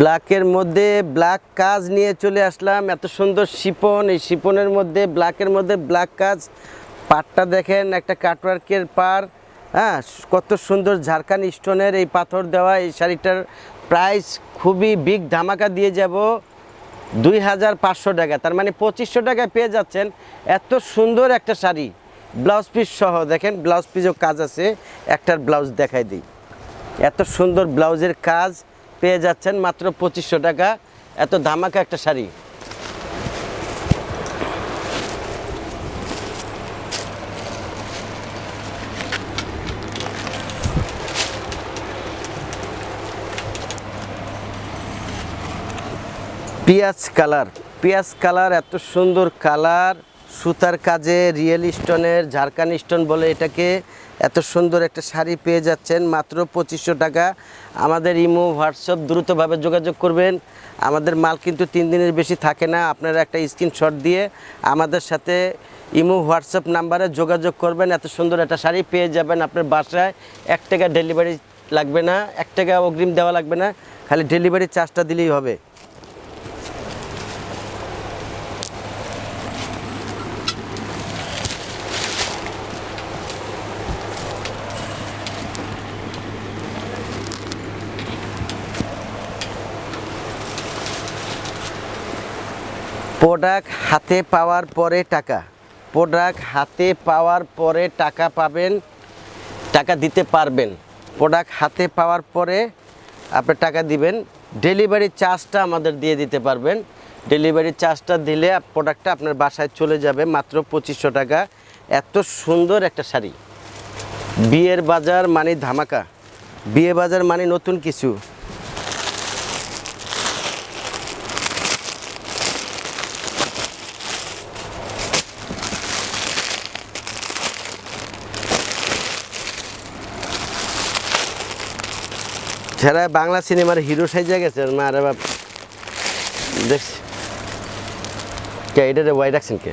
ব্ল্যাকের মধ্যে ব্ল্যাক কাজ নিয়ে চলে আসলাম। এত সুন্দর শিপন এই শিপনের মধ্যে, ব্ল্যাকের মধ্যে ব্ল্যাক কাজ। পাটটা দেখেন, একটা কাটওয়ার্কের পার। হ্যাঁ কত সুন্দর ঝাড়খান্ড স্টোনের এই পাথর দেওয়া, এই শাড়িটার প্রাইস খুবই বিগ ধামাকা দিয়ে যাব। দুই হাজার পাঁচশো টাকা, তার মানে পঁচিশশো টাকায় পেয়ে যাচ্ছেন। এত সুন্দর একটা শাড়ি ব্লাউজ পিস সহ। দেখেন ব্লাউজ পিসও কাজ আছে। একটার ব্লাউজ দেখাই দিই। এত সুন্দর ব্লাউজের কাজ। পেয়ে যাচ্ছেন মাত্র পঁচিশশো টাকা। এত ধামাকা একটা শাড়ি। পিঁয়াজ কালার পিঁয়াজ কালার, এত সুন্দর কালার। সুতার কাজে, রিয়েল স্টোনের, ঝাড়খান স্টোন বলে এটাকে এত সুন্দর একটা শাড়ি পেয়ে যাচ্ছেন। মাত্র পঁচিশশো টাকা। আমাদের ইমো, হোয়াটসঅ্যাপ দ্রুতভাবে যোগাযোগ করবেন। আমাদের মাল কিন্তু তিন দিনের বেশি থাকে না। আপনারা একটা স্ক্রিনশট দিয়ে আমাদের সাথে ইমো, হোয়াটসঅ্যাপ নাম্বারে যোগাযোগ করবেন। এত সুন্দর একটা শাড়ি পেয়ে যাবেন আপনার বাসায়। এক টাকা ডেলিভারি লাগবে না। এক টাকা অগ্রিম দেওয়া লাগবে না। খালি ডেলিভারি চার্জটা দিলেই হবে। প্রোডাক্ট হাতে পাওয়ার পরে টাকা। প্রোডাক্ট হাতে পাওয়ার পরে টাকা পাবেন, টাকা দিতে পারবেন। প্রোডাক্ট হাতে পাওয়ার পরে আপনি টাকা দিবেন। ডেলিভারি চার্জটা আমাদের দিয়ে দিতে পারবেন। ডেলিভারি চার্জটা দিলে প্রোডাক্টটা আপনার বাসায় চলে যাবে মাত্র পঁচিশশো টাকা। এত সুন্দর একটা শাড়ি। বিয়ের বাজার মানে ধামাকা। বিয়ে বাজার মানে নতুন কিছু। যারা বাংলা সিনেমার হিরো সাইজা গেছে মারে বাপ। দেখছি। কে এটা ওয়াই রাখছেন কে?